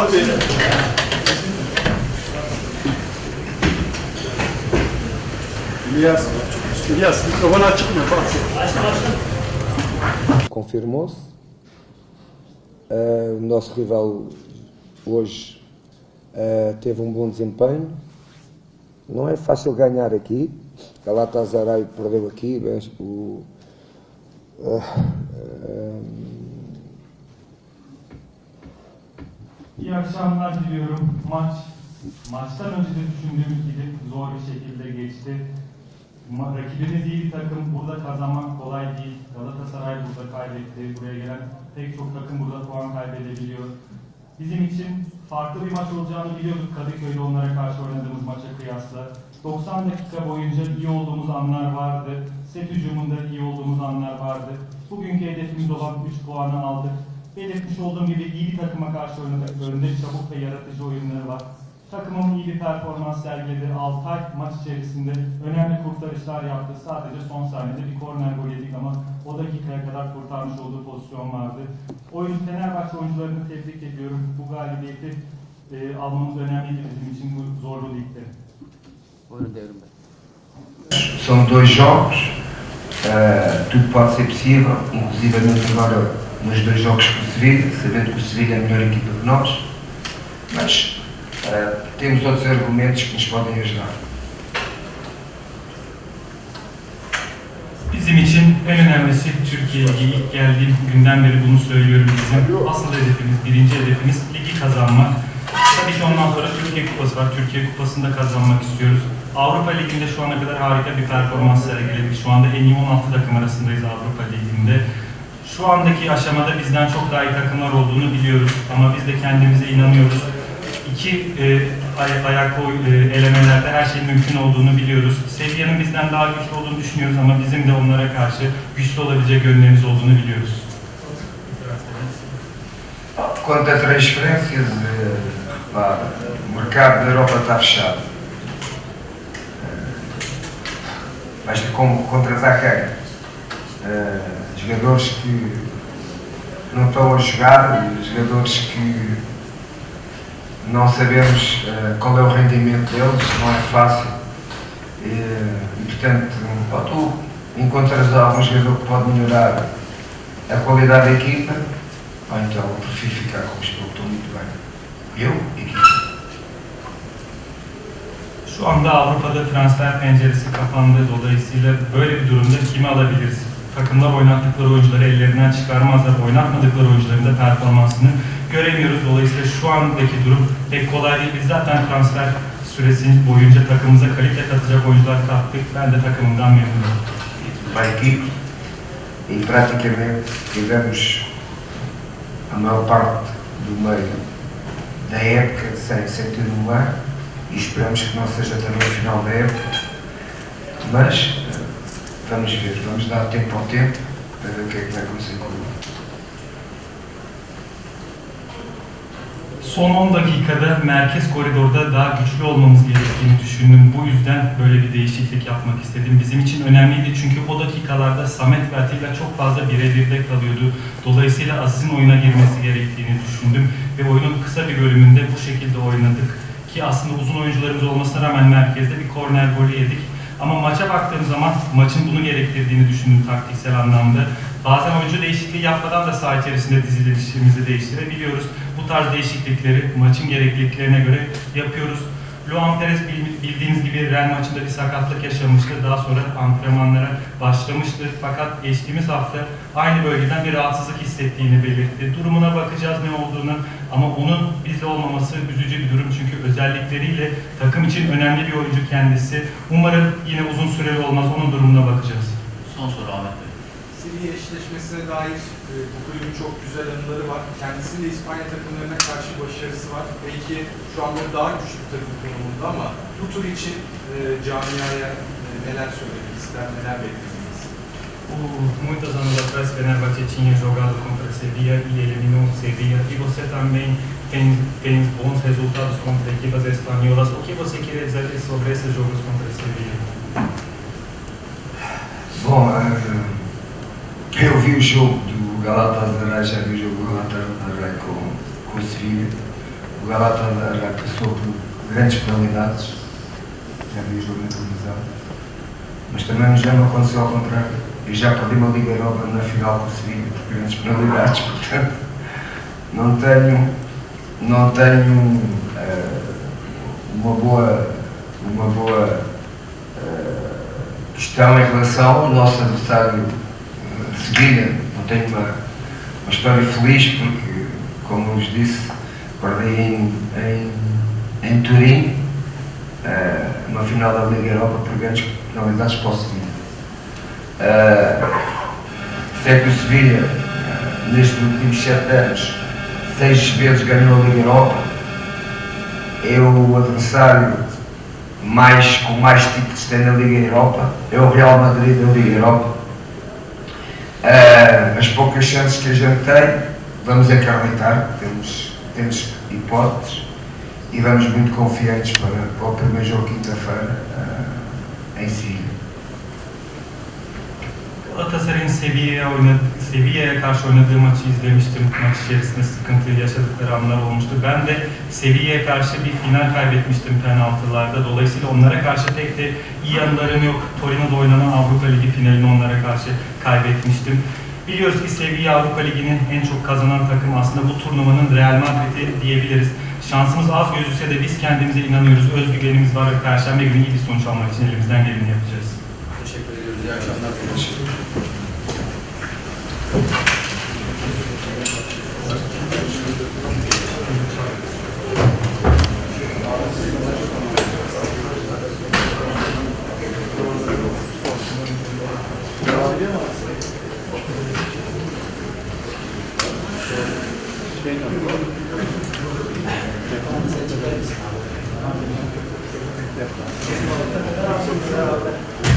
Abi. İlyas. İlyas confirmou-se. Eh, o nosso rival hoje eh, teve um bom desempenho. Não é fácil ganhar aqui. Galatasaray perdeu aqui. mas O, eh, İyi akşamlar diliyorum. Maç maçtan önce de düşündüğümüz gibi zor bir şekilde geçti. Rakibimiz iyi bir takım. Burada kazanmak kolay değil. Galatasaray burada kaybetti. Buraya gelen pek çok takım burada puan kaybedebiliyor. Bizim için farklı bir maç olacağını biliyorduk Kadıköy'de onlara karşı oynadığımız maça kıyasla. 90 dakika boyunca iyi olduğumuz anlar vardı. Set hücumunda iyi olduğumuz anlar vardı. Bugünkü hedefimiz olan 3 puanı aldık. Belirtmiş olduğum gibi iyi bir takıma karşı. Önde çabuk ve yaratıcı oyunları var. Takımım iyi bir performans sergiledi. Altay maç içerisinde önemli kurtarışlar yaptı. Sadece son saniyede bir korner gol yedik ama o dakikaya kadar kurtarmış olduğu pozisyon vardı. Oyun Fenerbahçe oyuncularını tebrik ediyorum. Bu galibiyeti e, almamız önemliydi bizim için bu zorlu ligde. Buyurun Devrim Bey. São dois jogos, eh, tudo pode ser possível, inclusive agora nos dois jogos com o Sevilha, sabendo que o Sevilha é a melhor equipa que nós, mas eh, temos outros argumentos que nos podem ajudar. Bizim için en önemlisi Türkiye Ligi. İlk geldiğim günden beri bunu söylüyorum bizim. Asıl hedefimiz, birinci hedefimiz ligi kazanmak. Tabii ki ondan sonra Türkiye Kupası var. Türkiye Kupası'nda kazanmak istiyoruz. Avrupa Ligi'nde şu ana kadar harika bir performans sergiledik. Şu anda en iyi 16 takım arasındayız Avrupa Ligi'nde. Şu andaki aşamada bizden çok daha iyi takımlar olduğunu biliyoruz. Ama biz de kendimize inanıyoruz. İki e, ay- ayaklı e, elemelerde her şeyin mümkün olduğunu biliyoruz. Seviyenin bizden daha güçlü olduğunu düşünüyoruz ama bizim de onlara karşı güçlü olabilecek yönlerimiz olduğunu biliyoruz. Quanto a transferências, eh, o mercado da Europa está fechado. Eh, Mas como contratar quem? Jogadores que não estão a jogar, jogadores que não sabemos eh, qual é o rendimento deles, não é fácil. E, e portanto, ou tu encontras algum jogador que pode melhorar a qualidade da equipa, ou então prefiro ficar com os estou muito bem. Eu, equipa. Şu anda Avrupa'da transfer penceresi kapandı. Dolayısıyla böyle bir durumda kimi alabiliriz? Takımlar oynattıkları oyuncuları ellerinden çıkarmazlar. Oynatmadıkları oyuncuların da performansını göremiyoruz. Dolayısıyla şu andaki durum pek kolay değil. Biz zaten transfer süresi boyunca takımımıza kalite katacak oyuncular kattık. Ben de takımımdan memnunum. e praticamente tivemos a maior parte do meio da época sem, sem ter lugar e esperamos que não seja também o final da época. Mas é que vai acontecer com o clube. Son 10 dakikada merkez koridorda daha güçlü olmamız gerektiğini düşündüm. Bu yüzden böyle bir değişiklik yapmak istedim. Bizim için önemliydi çünkü o dakikalarda Samet ve Atilla çok fazla birebirde kalıyordu. Dolayısıyla Aziz'in oyuna girmesi gerektiğini düşündüm ve oyunun kısa bir bölümünde bu şekilde oynadık. Ki aslında uzun oyuncularımız olmasına rağmen merkezde bir korner golü yedik. Ama maça baktığım zaman maçın bunu gerektirdiğini düşündüm taktiksel anlamda. Bazen oyuncu değişikliği yapmadan da saha içerisinde dizilişimizi değiştirebiliyoruz. Bu tarz değişiklikleri maçın gerekliliklerine göre yapıyoruz. Luan Perez bil- bildiğiniz gibi Real maçında bir sakatlık yaşamıştı. Daha sonra antrenmanlara başlamıştı. Fakat geçtiğimiz hafta aynı bölgeden bir rahatsızlık hissettiğini belirtti. Durumuna bakacağız ne olduğunu ama onun bizde olmaması üzücü bir durum çünkü özellikleriyle takım için önemli bir oyuncu kendisi. Umarım yine uzun süreli olmaz. Onun durumuna bakacağız. Son soru Ahmet Bey. Sevilla eşleşmesine dair e, bu kulübün çok güzel anıları var. Kendisinin de İspanya takımlarına karşı başarısı var. Belki şu anda daha güçlü takım konumunda ama bu tur için e, camiaya e, neler söylemek ister, neler beklediniz? Muitos anos atrás, Fenerbahçe tinha jogado contra Sevilla e eliminou Sevilla. E você também tem, tem bons resultados contra equipas espanholas. O que você queria dizer sobre esses jogos contra Sevilla? Bom, eh, eu vi o jogo do Galatasaray, já vi o jogo do Galatasaray com, com o Sevilha. O Galatasaray já passou por grandes penalidades, já vi o jogo na televisão, mas também já me aconteceu ao contrário. Eu já perdi uma Liga Europa na final com o por grandes penalidades, portanto não tenho, não tenho eh, uma boa, uma boa eh, questão em relação ao nosso adversário eh, Sevilha. Não tenho uma, uma história feliz porque, como vos disse, perdi em, em, em Turim eh, uma final da Liga Europa por grandes penalidades para o Sevilha. Eh, sei que o Sevilha, eh, nestes últimos sete anos, seis vezes ganhou a Liga Europa. É o adversário mais, com mais títulos tem na Liga Europa. É o Real Madrid da Liga Europa. Eh, as poucas chances que a gente tem, vamos acreditar, temos, temos hipóteses e vamos muito confiantes para, para o primeiro jogo quinta-feira eh, em Síria. Galatasaray'ın Sevilla'ya oynadı, Sevilla'ya karşı oynadığı maçı izlemiştim. Maç içerisinde sıkıntı yaşadıkları anlar olmuştu. Ben de Sevilla'ya karşı bir final kaybetmiştim penaltılarda. Dolayısıyla onlara karşı pek de iyi anılarım yok. Torino'da oynanan Avrupa Ligi finalini onlara karşı kaybetmiştim. Biliyoruz ki Sevilla Avrupa Ligi'nin en çok kazanan takım aslında bu turnuvanın Real Madrid'i diyebiliriz. Şansımız az gözükse de biz kendimize inanıyoruz. Özgüvenimiz var ve Perşembe günü iyi bir sonuç almak için elimizden geleni yapacağız. Teşekkür ediyoruz. İyi akşamlar. cheio. Thank